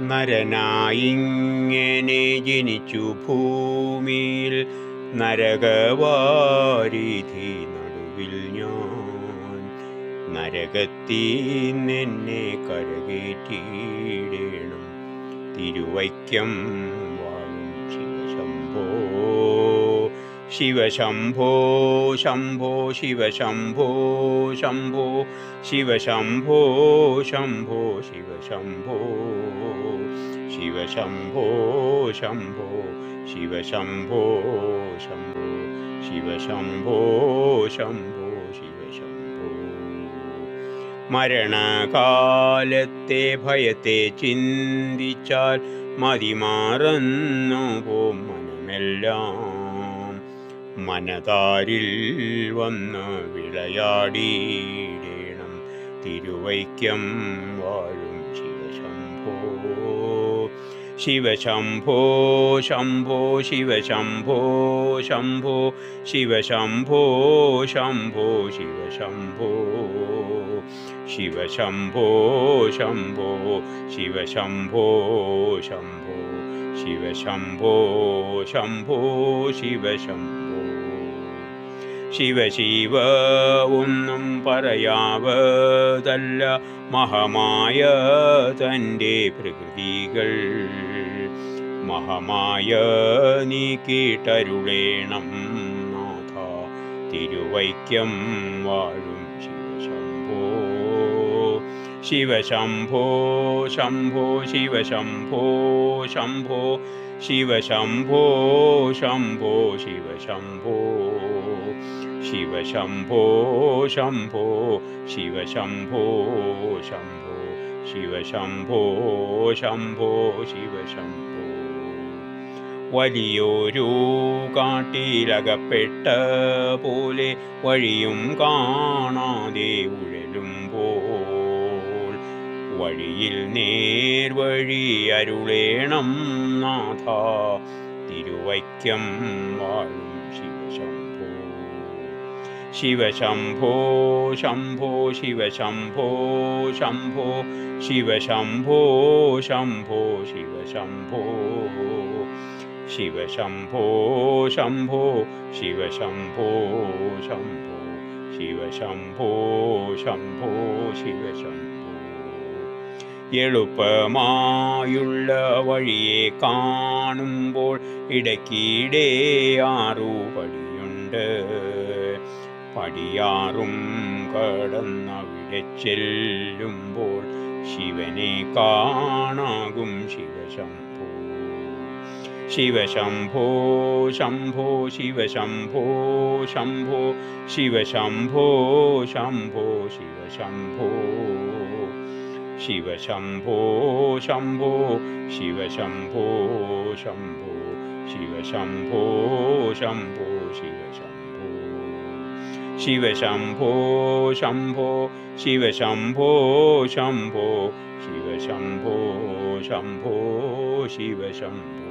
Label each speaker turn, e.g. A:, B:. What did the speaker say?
A: നരനായിങ്ങനെ ജനിച്ചു ഭൂമിയിൽ നരകവാരിധി നടുവിൽ ഞാൻ. നരകത്തീന്നെന്നെ കരകേറ്റിയിടേണം. തിരുവൈക്കം ശിവശംഭോ ശിവശംഭോ ശംഭോ ശിവശംഭോ ശംഭോ ശിവശംഭോ ശംഭോ ശിവശംഭോ ശംഭോ ശിവശംഭോ ശംഭോ ശിവശംഭോ ശംഭോ ശിവശംഭോ മരണകാലത്തെ ഭയത്തെ ചിന്തിച്ചാൽ മതിമാറന്നു പോ മനമെല്ലാം. മനതാരിൽ വന്ന് വിളയാടിയിടേണം തിരുവൈക്കം വാഴും ശിവശംഭോ. ശിവശംഭോ ശംഭോ ശിവശംഭോ ശംഭോ ശംഭോ ശിവശംഭോ. ശിവശംഭോ ശംഭോ ശിവശംഭോ ശംഭോ ശിവശംഭോ ശംഭോ ശിവശംഭോ. ശിവശിവ ഒന്നും പറയാവതല്ല മഹമായ തന്റെ പ്രകൃതികൾ. മഹമായ നീ കേട്ടരുളേണം നാഥ തിരുവൈക്കം വാഴും ശിവശംഭോ. ശിവശംഭോ ശംഭോ ശിവശംഭോ ശംഭോ. ശംഭോ ശിവശംഭോ. ശിവശംഭോ ശംഭോ ശിവശംഭോ ശംഭോ ശിവശംഭോ ശംഭോ ശിവശംഭോ. വലിയൊരു കാട്ടിലകപ്പെട്ട പോലെ വഴിയും കാണാതെ ഉഴലുമ്പോൾ വഴിയിൽ നേർവഴി അരുളേണം നാഥ. തിരുവൈക്കം വാഴും ശിവശംഭോ ശംഭോ ശിവശംഭോ ശംഭോ ശിവശംഭോ ശംഭോ ശിവശംഭോ. ശിവശംഭോ ശംഭോ ശിവശംഭോ ശംഭോ ശിവശംഭോ ശംഭോ ശിവശംഭോ. എളുപ്പമായുള്ള വഴിയെ കാണുമ്പോൾ ഇടയ്ക്കിടെ ആറു പടിയുണ്ട്. പടിയാറും കടന്നവിടെ ചെല്ലുമ്പോൾ ശിവനെ കാണാകും ശിവശംഭോ. ശിവശംഭോ ശംഭോ ശിവശംഭോ ശംഭോ ശിവശംഭോ ശംഭോ ശിവശംഭോ. ശിവശംഭോ ശംഭോ ശിവശംഭോ ശംഭോ ശിവശംഭോ ശംഭോ ശിവശംഭോ ശിവശംഭോ ശംഭോ ശിവശംഭോ ശംഭോ ശിവശംഭോ ശംഭോ ശിവശംഭോ